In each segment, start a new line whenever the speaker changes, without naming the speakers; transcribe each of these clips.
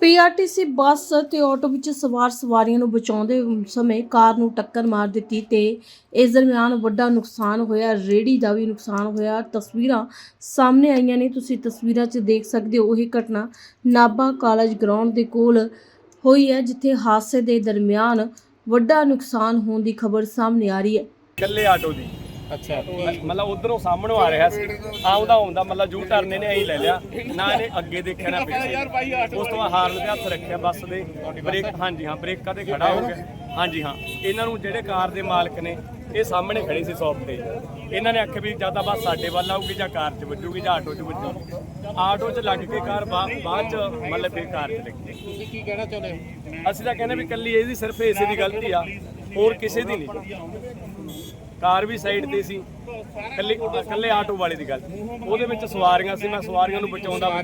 PRTC bus ਤੇ auto ਵਿੱਚ ਸਵਾਰ ਸਵਾਰੀਆਂ ਨੂੰ ਬਚਾਉਂਦੇ ਸਮੇਂ ਕਾਰ ਨੂੰ ਟੱਕਰ ਮਾਰ ਦਿੱਤੀ ਤੇ ਇਸ ਦਰਮਿਆਨ ਵੱਡਾ ਨੁਕਸਾਨ ਹੋਇਆ। ਰੇੜੀ ਦਾ ਵੀ ਨੁਕਸਾਨ ਹੋਇਆ। ਤਸਵੀਰਾਂ ਸਾਹਮਣੇ ਆਈਆਂ ਨੇ। ਤੁਸੀਂ ਤਸਵੀਰਾਂ 'ਚ ਦੇਖ ਸਕਦੇ ਹੋ, ਇਹ ਘਟਨਾ ਨਾਭਾ ਕਾਲਜ ਗਰਾਊਂਡ ਦੇ ਕੋਲ ਹੋਈ ਹੈ, ਜਿੱਥੇ ਹਾਦਸੇ ਦੇ ਦਰਮਿਆਨ ਵੱਡਾ ਨੁਕਸਾਨ ਹੋਣ ਦੀ ਖਬਰ ਸਾਹਮਣੇ ਆ ਰਹੀ ਹੈ।
ਇਕੱਲੇ ਆਟੋ ਦੀ।
ਅੱਛਾ
ਮਤਲਬ ਉਧਰੋਂ ਸਾਹਮਣੋਂ ਆ ਰਿਹਾ ਸੀ। ਆਉਂਦਾ ਆਉਂਦਾ ਮਤਲਬ ਜੂ ਟਰਨ ਇਹਨੇ ਐਂ ਲੈ ਲਿਆ। ਨਾ ਇਹਨੇ ਅੱਗੇ ਦੇਖਿਆ ਨਾ ਪਿੱਛੇ। ਉਸ ਤੋਂ ਬਾਅਦ ਹਾਰਨ ਤੇ ਹੱਥ ਰੱਖਿਆ ਬੱਸ ਦੇ। ਬ੍ਰੇਕ ਹਾਂਜੀ ਹਾਂ ਬ੍ਰੇਕਾਂ ਤੇ ਖੜਾ ਹੋ ਗਿਆ। ਹਾਂਜੀ ਹਾਂ ਇਹਨਾਂ ਨੂੰ ਜਿਹੜੇ ਕਾਰ ਦੇ ਮਾਲਕ ਨੇ ਇਹ ਸਾਹਮਣੇ ਖੜੇ ਸੀ ਸ਼ੌਪ ਤੇ। ਇਹਨਾਂ ਨੇ ਆਖਿਆ ਵੀ ਜਾਂ ਤਾਂ ਬੱਸ ਸਾਡੇ ਵੱਲ ਆਊਗੀ ਜਾਂ ਕਾਰ 'ਚ ਵੱਜੂਗੀ ਜਾਂ ਆਟੋ 'ਚ ਵੱਜੂਗੀ। ਆਟੋ 'ਚ ਲੱਗ ਕੇ ਕਾਰ ਬਾਅਦ 'ਚ ਮਤਲਬ ਫਿਰ ਕਾਰ 'ਚ ਲੱਗੀ।
ਤੁਸੀਂ ਕੀ ਕਹਿਣਾ ਚਾਹੁੰਦੇ ਹੋ?
ਅਸੀਂ ਤਾਂ ਕਹਿੰਦੇ ਵੀ ਕੱਲੀ ਇਹਦੀ ਸਿਰਫ ਇਸੇ ਦੀ ਗਲਤੀ ਆ ਹੋਰ ਕਿਸੇ ਦੀ ਨਹੀਂ। ਕਾਰ ਵੀ ਸਾਈਡ ਤੇ ਸੀ। ਕੱਲੇ ਕੱਲੇ ਆਟੋ ਵਾਲੇ ਦੀ ਗੱਲ। ਉਹਦੇ ਵਿੱਚ ਸਵਾਰੀਆਂ ਸੀ ਮੈਂ ਸਵਾਰੀਆਂ ਨੂੰ ਬਚਾਉਂਦਾ ਮੈਂ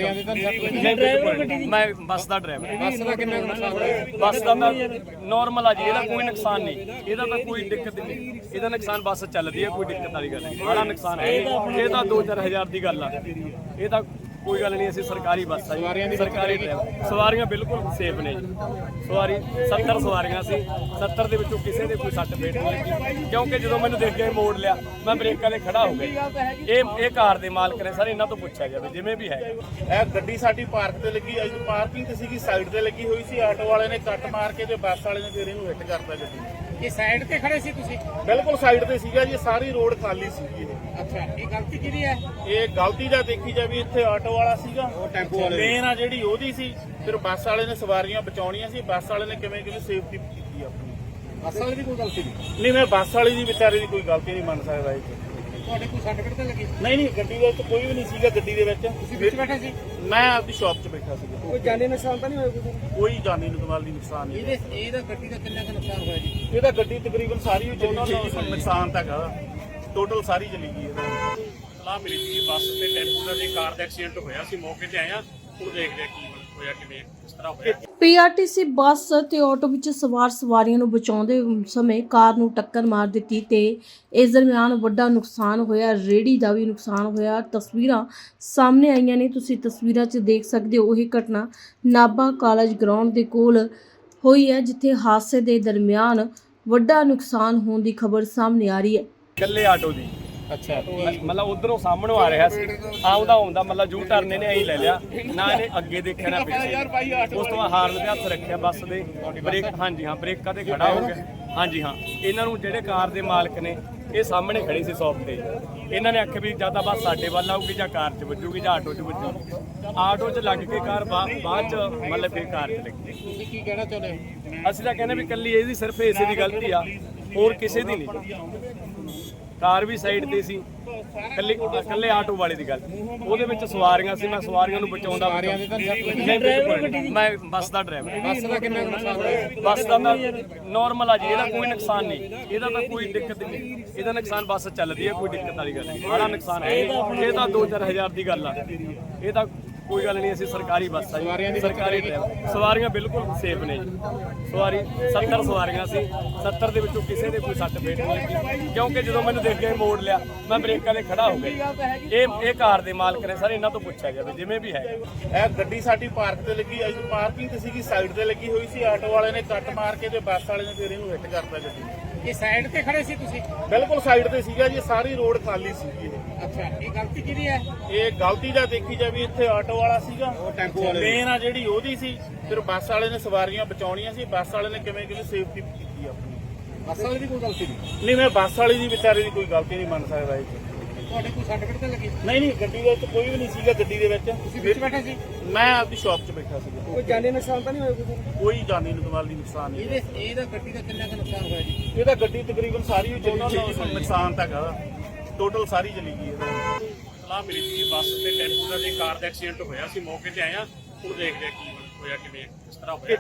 ਬੱਸ ਦਾ। ਡਰਾਈਵਰ
ਬੱਸ ਦਾ ਕਿੰਨਾ ਕੁ ਨੁਕਸਾਨ ਹੋਇਆ?
ਬੱਸ ਦਾ ਨਾਰਮਲ ਆ ਜੀ ਇਹਦਾ ਕੋਈ ਨੁਕਸਾਨ ਨਹੀਂ। ਇਹਦਾ ਤਾਂ ਕੋਈ ਦਿੱਕਤ ਨਹੀਂ। ਇਹਦਾ ਨੁਕਸਾਨ ਬੱਸ ਚੱਲਦੀ ਹੈ ਕੋਈ ਦਿੱਕਤ ਵਾਲੀ ਗੱਲ ਨਹੀਂ। ਬੜਾ ਨੁਕਸਾਨ ਹੈ। ਇਹ ਤਾਂ 2-4000 ਦੀ ਗੱਲ ਆ। ਇਹ ਤਾਂ ਕੋਈ ਗੱਲ ਨਹੀਂ ਅਸੀਂ ਸਰਕਾਰੀ ਬੱਸ ਆ ਜੀ। ਸਰਕਾਰੀ ਸਵਾਰੀਆਂ ਬਿਲਕੁਲ ਸੇਫ ਨੇ ਜੀ। ਸਵਾਰੀ 70 ਸਵਾਰੀਆਂ ਸੀ। 70 ਦੇ ਵਿੱਚੋਂ ਕਿਸੇ ਦੇ ਕੋਈ ਸੱਟ ਫੇਟ ਨਹੀਂ ਲੱਗੀ। ਕਿਉਂਕਿ ਜਦੋਂ ਮੈਨੂੰ ਦੇਖ ਕੇ ਮੋੜ ਲਿਆ ਮੈਂ ਬ੍ਰੇਕਾਂ ਤੇ ਖੜਾ ਹੋ ਗਿਆ ਇਹ ਇਹ ਕਾਰ ਦੇ ਮਾਲਕ ਨੇ ਸਰ ਇਹਨਾਂ ਤੋਂ ਪੁੱਛਿਆ ਜਾਵੇ ਜਿਵੇਂ ਵੀ ਹੈ
ਇਹ ਗੱਡੀ ਸਾਡੀ ਪਾਰਕ ਤੇ ਲੱਗੀ ਅੱਜ ਪਾਰਕਿੰਗ ਤੇ ਸੀਗੀ ਸਾਈਡ ਤੇ ਲੱਗੀ ਹੋਈ ਸੀ। ਆਟੋ ਵਾਲੇ ਨੇ ਕੱਟ ਮਾਰ ਕੇ ਤੇ ਬੱਸ ਵਾਲੇ ਨੇ ਫਿਰ ਇਹਨੂੰ ਹਿੱਟ ਕਰਤਾ ਗੱਡੀ। ਨੂੰ।
ਇਹ ਸਾਈਡ ਤੇ ਖੜੇ ਸੀ ਤੁਸੀਂ?
ਬਿਲਕੁਲ ਸਾਈਡ ਤੇ ਸੀਗਾ ਜੀ। ਸਾਰੀ ਰੋਡ ਖਾਲੀ ਸੀਗੀ ਇਹ।
ਅੱਛਾ ਇਹ ਗਲਤੀ ਕਿਹਦੀ ਹੈ?
ਇਹ ਗਲਤੀ ਦਾ ਦੇਖੀ ਜਾਵੇ ਇੱਥੇ ਆਟੋ ਵਾਲਾ ਸੀਗਾ।
ਉਹ ਟੈਂਪੂ ਵਾਲੇ।
ਮੇਨ ਆ ਜਿਹੜੀ ਉਹਦੀ ਸੀ। ਫਿਰ ਬੱਸ ਵਾਲੇ ਨੇ ਸਵਾਰੀਆਂ ਬਚਾਉਣੀਆਂ ਸੀ। ਬੱਸ ਵਾਲੇ ਨੇ ਕਿਵੇਂ ਕਿਵੇਂ ਸੇਫਟੀ ਕੀਤੀ ਆਪਣੀ?
ਬੱਸ ਵਾਲੇ ਦੀ ਕੋਈ ਗਲਤੀ ਨਹੀਂ।
ਨਹੀਂ ਮੈਂ ਬੱਸ ਵਾਲੀ ਦੀ ਵਿਚਾਰੇ ਦੀ ਕੋਈ ਗਲਤੀ ਨਹੀਂ ਮੰਨ ਸਕਦਾ ਇਹ।
ਤੁਹਾਡੇ ਕੋਈ ਸਰਟੀਫਿਕੇਟ ਤਾਂ ਲੱਗੀ?
ਨਹੀਂ ਨਹੀਂ ਗੱਡੀ ਦੇ ਵਿੱਚ ਕੋਈ ਵੀ ਨਹੀਂ ਸੀਗਾ ਗੱਡੀ ਦੇ ਵਿੱਚ।
ਤੁਸੀਂ ਵਿੱਚ ਬੈਠੇ ਸੀ?
ਮੈਂ ਆਪਦੀ ਸ਼ਾਪ 'ਚ ਬੈਠਾ ਸੀਗਾ।
ਕੋਈ ਜਾਨੀ ਨੁਕਸਾਨ ਤਾਂ ਨਹੀਂ ਹੋਇਆ ਕੋਈ
ਕੋਈ ਜਾਨੀ ਨੁਕਸਾਨ ਦੀ ਨੁਕਸਾਨ ਨਹੀਂ।
ਇਹਦੇ ਇਹਦਾ ਗੱਡੀ ਦਾ ਕਿੰਨਾ ਕੁ ਨੁਕਸਾਨ ਹੋਇਆ ਜੀ?
ਇਹ ਤਾਂ ਗੱਡੀ ਤਕਰੀਬਨ ਸਾਰੀ ਹੀ ਚਲੀ ਗਈ ਜੀ ਨੁਕਸਾਨ ਤਾਂ ਹੈਗਾ। ਟੋਟਲ ਸਾਰੀ ਚਲੀ ਗਈ ਇਹਦਾ।
ਸਲਾਹ ਮਿਲੀ ਸੀ ਬੱਸ ਤੇ ਟੈਂਪੂ ਦਾ ਤੇ ਕਾਰ ਦਾ ਐਕਸੀਡੈਂਟ ਹੋਇਆ ਸੀ ਮੌਕੇ ਤੇ ਆਇਆ ਹੁਣ ਦੇਖਦੇ ਆ ਕੀ ਹੋਇਆ ਕਿਵੇਂ ਕਿਸ ਤਰ੍ਹਾਂ ਹੋਇਆ।
ਪੀਆਰਟੀਸੀ ਬੱਸ ਤੇ ਆਟੋ ਵਿੱਚ ਸਵਾਰ ਸਵਾਰੀਆਂ ਨੂੰ ਬਚਾਉਂਦੇ ਸਮੇਂ ਕਾਰ ਨੂੰ ਟੱਕਰ ਮਾਰ ਦਿੱਤੀ ਤੇ ਇਸ ਦਰਮਿਆਨ ਵੱਡਾ ਨੁਕਸਾਨ ਹੋਇਆ ਰੇੜੀ ਦਾ ਵੀ ਨੁਕਸਾਨ ਹੋਇਆ। ਤਸਵੀਰਾਂ ਸਾਹਮਣੇ ਆਈਆਂ ਨੇ ਤੁਸੀਂ ਤਸਵੀਰਾਂ 'ਚ ਦੇਖ ਸਕਦੇ ਹੋ ਇਹ ਘਟਨਾ ਨਾਭਾ ਕਾਲਜ ਗਰਾਊਂਡ ਦੇ ਕੋਲ ਹੋਈ ਹੈ ਜਿੱਥੇ ਹਾਦਸੇ ਦੇ ਦਰਮਿਆਨ ਵੱਡਾ ਨੁਕਸਾਨ ਹੋਣ ਦੀ ਖਬਰ ਸਾਹਮਣੇ ਆ ਰਹੀ ਹੈ।
ਇਕੱਲੇ ਆਟੋ ਦੀ।
ਅੱਛਾ
ਮਤਲਬ ਉਧਰੋਂ ਸਾਹਮਣੋਂ ਆ ਰਿਹਾ ਸੀ। ਆਉਂਦਾ ਆਉਂਦਾ ਮਤਲਬ ਜੂ ਟਰਨ ਇਹਨੇ ਐਂ ਲੈ ਲਿਆ। ਨਾ ਇਹਨੇ ਅੱਗੇ ਦੇਖਿਆ ਨਾ ਪਿੱਛੇ। ਉਸ ਤੋਂ ਬਾਅਦ ਹਾਰਨ ਤੇ ਹੱਥ ਰੱਖਿਆ ਬੱਸ ਦੇ। ਬ੍ਰੇਕ ਹਾਂਜੀ ਹਾਂ ਬ੍ਰੇਕਾਂ ਤੇ ਖੜਾ ਹੋ ਗਿਆ। ਹਾਂਜੀ ਹਾਂ ਇਹਨਾਂ ਨੂੰ ਜਿਹੜੇ ਕਾਰ ਦੇ ਮਾਲਕ ਨੇ ਇਹ ਸਾਹਮਣੇ ਖੜੇ ਸੀ ਸ਼ੌਪ ਤੇ। ਇਹਨਾਂ ਨੇ ਆਖਿਆ ਵੀ ਜਾਂ ਤਾਂ ਬੱਸ ਸਾਡੇ ਵੱਲ ਆਊਗੀ ਜਾਂ ਕਾਰ 'ਚ ਵੱਜੂਗੀ ਜਾਂ ਆਟੋ 'ਚ ਵੱਜੂਗੀ। ਆਟੋ 'ਚ ਲੱਗ ਕੇ ਕਾਰ ਬਾਅਦ 'ਚ ਮਤਲਬ ਫਿਰ ਕਾਰ 'ਚ ਲੱਗੀ।
ਤੁਸੀਂ ਕੀ ਕਹਿਣਾ ਚਾਹੁੰਦੇ ਹੋ?
ਅਸੀਂ ਤਾਂ ਕਹਿੰਦੇ ਵੀ ਕੱਲੀ ਇਹਦੀ ਸਿਰਫ ਇਸੇ ਦੀ ਗਲਤੀ ਆ ਹੋਰ ਕਿਸੇ ਦੀ ਨਹੀਂ। ਕਾਰ ਵੀ ਸਾਈਡ ਤੇ ਸੀ। ਕੱਲੇ ਕੱਲੇ ਆਟੋ ਵਾਲੇ ਦੀ ਗੱਲ। ਉਹਦੇ ਵਿੱਚ ਸਵਾਰੀਆਂ ਸੀ ਮੈਂ ਸਵਾਰੀਆਂ ਨੂੰ ਬਚਾਉਂਦਾ ਮੈਂ ਬੱਸ ਦਾ ਡਰਾਈਵਰ
ਬੱਸ ਦਾ ਕਿੰਨਾ ਨੁਕਸਾਨ ਹੋਇਆ?
ਬੱਸ ਦਾ ਤਾਂ ਨਾਰਮਲ ਆ ਜੀ ਇਹਦਾ ਕੋਈ ਨੁਕਸਾਨ ਨਹੀਂ। ਇਹਦਾ ਤਾਂ ਕੋਈ ਦਿੱਕਤ ਨਹੀਂ। ਇਹਦਾ ਨੁਕਸਾਨ ਬੱਸ ਚੱਲਦੀ ਹੈ ਕੋਈ ਦਿੱਕਤ ਵਾਲੀ ਗੱਲ ਨਹੀਂ। ਬੜਾ ਨੁਕਸਾਨ ਹੈ। ਇਹ ਤਾਂ 2-4000 ਦੀ ਗੱਲ ਆ। ਇਹ ਤਾਂ ਕੋਈ ਗੱਲ ਨਹੀਂ ਅਸੀਂ ਸਰਕਾਰੀ ਬੱਸ ਆ ਜੀ। ਸਰਕਾਰੀ ਸਵਾਰੀਆਂ ਬਿਲਕੁਲ ਸੇਫ ਨੇ ਜੀ। ਸਵਾਰੀ 70 ਸਵਾਰੀਆਂ ਸੀ। 70 ਦੇ ਵਿੱਚੋਂ ਕਿਸੇ ਦੇ ਕੋਈ ਸੱਟ ਫੇਟ ਨਹੀਂ ਲੱਗੀ। ਕਿਉਂਕਿ ਜਦੋਂ ਮੈਨੂੰ ਦੇਖ ਕੇ ਮੋੜ ਲਿਆ ਮੈਂ ਬ੍ਰੇਕਾਂ ਤੇ ਖੜਾ ਹੋ ਗਿਆ ਇਹ ਇਹ ਕਾਰ ਦੇ ਮਾਲਕ ਨੇ ਸਰ ਇਹਨਾਂ ਤੋਂ ਪੁੱਛਿਆ ਜਾਵੇ ਜਿਵੇਂ ਵੀ ਹੈ।
ਇਹ ਗੱਡੀ ਸਾਡੀ ਪਾਰਕ ਤੇ ਲੱਗੀ ਅੱਜ ਪਾਰਕਿੰਗ ਤੇ ਸੀਗੀ ਸਾਈਡ ਤੇ ਲੱਗੀ ਹੋਈ ਸੀ। ਆਟੋ ਵਾਲੇ ਨੇ ਕੱਟ ਮਾਰ ਕੇ ਤੇ ਬੱਸ ਵਾਲੇ ਨੇ ਫਿਰ ਇਹਨੂੰ ਹਿੱਟ ਕਰਤਾ ਗੱਡੀ। ਨੂੰ।
ਇਹ ਸਾਈਡ ਤੇ ਖੜੇ ਸੀ ਤੁਸੀਂ?
ਬਿਲਕੁਲ ਸਾਈਡ ਤੇ ਸੀਗਾ ਜੀ ਸਾਰੀ ਰੋਡ ਖਾਲੀ ਸੀਗੀ ਇਹ।
ਅੱਛਾ ਇਹ ਗਲਤੀ ਕਿਹਦੀ ਹੈ?
ਇਹ ਗਲਤੀ ਦਾ ਦੇਖੀ ਜਾਵੇ ਇੱਥੇ ਆਟੋ ਵਾਲਾ ਸੀਗਾ।
ਉਹ ਟੈਂਪੂ ਵਾਲੇ ਦੀ।
ਮੇਨ ਆ ਜਿਹੜੀ ਉਹਦੀ ਸੀ ਫਿਰ ਬੱਸ ਵਾਲੇ ਨੇ ਸਵਾਰੀਆਂ ਬਚਾਉਣੀਆਂ ਸੀ ਬੱਸ ਵਾਲੇ ਨੇ ਕਿਵੇਂ ਕਿਵੇਂ ਸੇਫਟੀ ਕੀਤੀ ਆਪਣੀ।
ਬੱਸ ਵਾਲੇ ਦੀ ਕੋਈ ਗਲਤੀ ਨਹੀਂ?
ਨਹੀਂ ਮੈਂ ਬੱਸ ਵਾਲੀ ਦੀ ਵਿਚਾਰੇ ਦੀ ਕੋਈ ਗਲਤੀ ਨਹੀਂ ਮੰਨ ਸਕਦਾ ਇਹ। 'ਚ।
ਤੁਹਾਡੇ ਕੋਈ ਸਰਟੀਫਿਕੇਟ ਤਾਂ ਲੱਗੀ
ਨਹੀਂ ਨਹੀਂ ਗੱਡੀ ਦੇ ਵਿੱਚ ਕੋਈ ਵੀ ਨਹੀਂ ਸੀਗਾ ਗੱਡੀ ਦੇ ਵਿੱਚ।
ਤੁਸੀਂ ਵਿੱਚ ਬੈਠੇ ਸੀ?
ਮੈਂ ਆਪਦੀ ਸ਼ਾਪ 'ਚ ਬੈਠਾ ਸੀਗਾ।
ਕੋਈ ਜਾਨੀ ਨੁਕਸਾਨ ਤਾਂ ਨਹੀਂ ਹੋਇਆ ਕੋਈ
ਕੋਈ ਜਾਨੀ ਨੁਕਸਾਨ ਦੀ ਨੁਕਸਾਨ ਨਹੀਂ
ਇਹਦੇ ਇਹਦਾ ਗੱਡੀ ਦਾ ਕਿੰਨਾ ਕੁ ਨੁਕਸਾਨ ਹੋਇਆ ਜੀ?
ਇਹ ਤਾਂ ਗੱਡੀ ਤਕਰੀਬਨ ਸਾਰੀ ਹੀ ਚਲੀ ਗਈ। ਜੀ ਨੁਕਸਾਨ ਤਾਂ ਹੈਗਾ। ਟੋਟਲ ਸਾਰੀ ਚਲੀ ਗਈ ਇਹਦਾ।
ਸਲਾਹ ਮਿਲੀ ਸੀ ਬੱਸ ਤੇ ਟੈਂਪੂ ਦਾ ਤੇ ਕਾਰ ਦਾ ਐਕਸੀਡੈਂਟ ਹੋਇਆ ਸੀ ਮੌਕੇ ਤੇ ਆਇਆ ਹੁਣ ਦੇਖਦੇ ਆ ਕੀ ਹੋਇਆ ਕਿਵੇਂ ਕਿਸ ਤਰ੍ਹਾਂ ਹੋਇਆ।